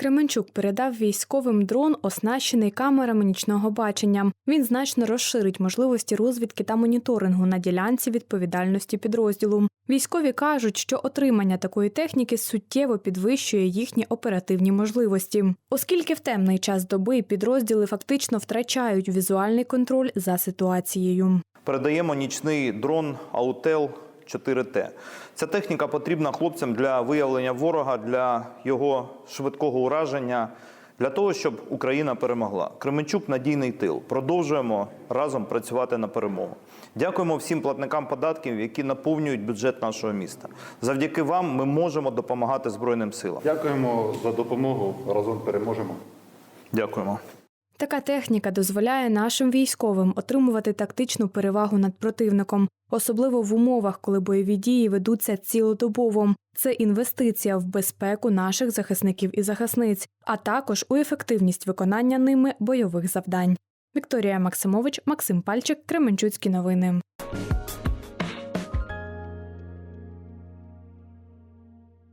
Кременчук передав військовим дрон, оснащений камерами нічного бачення. Він значно розширить можливості розвідки та моніторингу на ділянці відповідальності підрозділу. Військові кажуть, що отримання такої техніки суттєво підвищує їхні оперативні можливості, оскільки в темний час доби підрозділи фактично втрачають візуальний контроль за ситуацією. Передаємо нічний дрон Аутел 4Т. Ця техніка потрібна хлопцям для виявлення ворога, для його швидкого ураження, для того, щоб Україна перемогла. Кременчук надійний тил. Продовжуємо разом працювати на перемогу. Дякуємо всім платникам податків, які наповнюють бюджет нашого міста. Завдяки вам ми можемо допомагати Збройним силам. Дякуємо за допомогу. Разом переможемо. Дякуємо. Така техніка дозволяє нашим військовим отримувати тактичну перевагу над противником, особливо в умовах, коли бойові дії ведуться цілодобово. Це інвестиція в безпеку наших захисників і захисниць, а також у ефективність виконання ними бойових завдань. Вікторія Максимович, Максим Пальчик, Кременчуцькі новини.